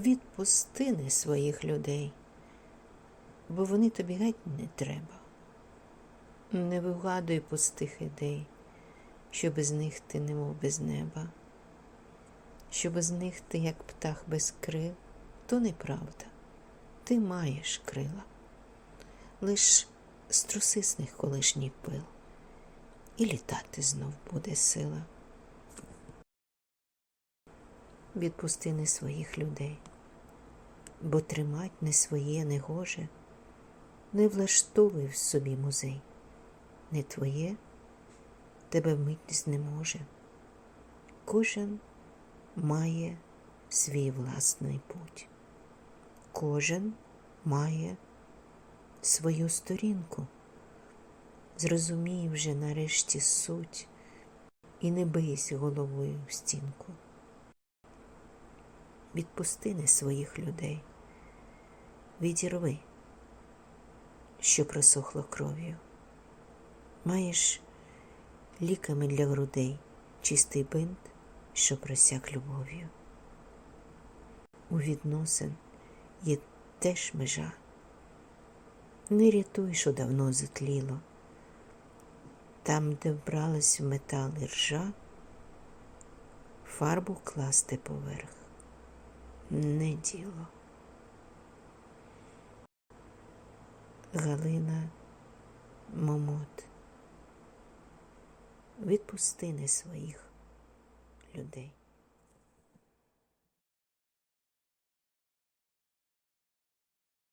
Відпусти не своїх людей, бо вони тобі геть не треба. Не вигадуй пустих ідей, що без них ти немов без неба, що без них ти, як птах без крил, то неправда. Ти маєш крила, лиш струси з них колишній пил, і літати знов буде сила. Відпусти не своїх людей, бо тримать не своє не гоже, не влаштовуй в собі музей, не твоє тебе вмить знеможе. Кожен має свій власний путь, кожен має свою сторінку. Зрозумій вже нарешті суть і не бийся головою в стінку. Відпусти не своїх людей, відірви, що просохло кров'ю. Маєш ліками для грудей чистий бинт, що просяк любов'ю. У відносин є теж межа. Не рятуй, що давно затліло. Там, де вбралась в метал і ржа, фарбу класти поверх не діло. Галина Момот. Відпусти не своїх людей.